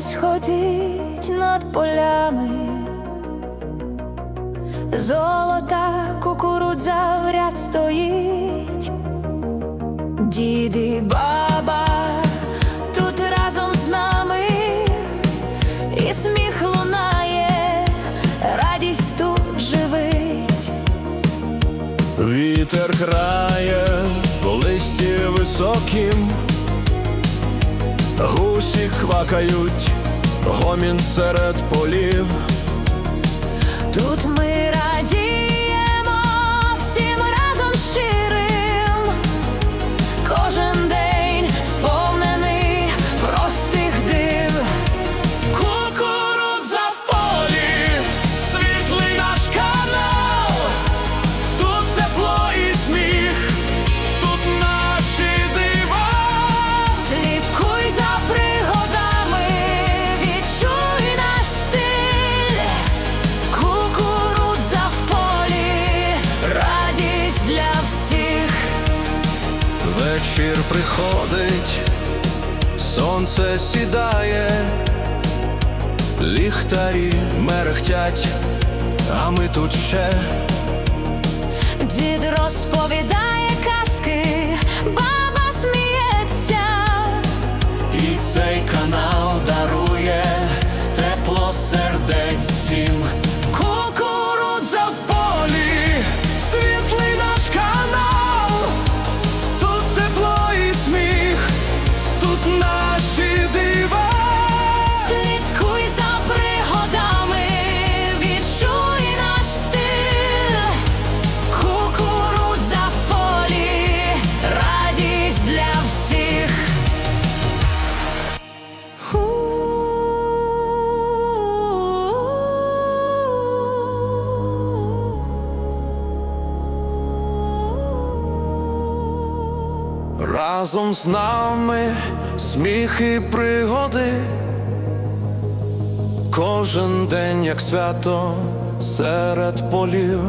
сходить над полями, золота кукурудза в ряд стоїть, дід і баба тут разом з нами, і сміх лунає, радість тут живить. Вітер грає по листі високім, гусі квакають, гомін серед полів. Тут ми радіємо Вечір приходить, сонце сідає, ліхтарі мерехтять, а ми тут ще. Дід розповідає Разом з нами сміх і пригоди. Кожен день як свято серед полів.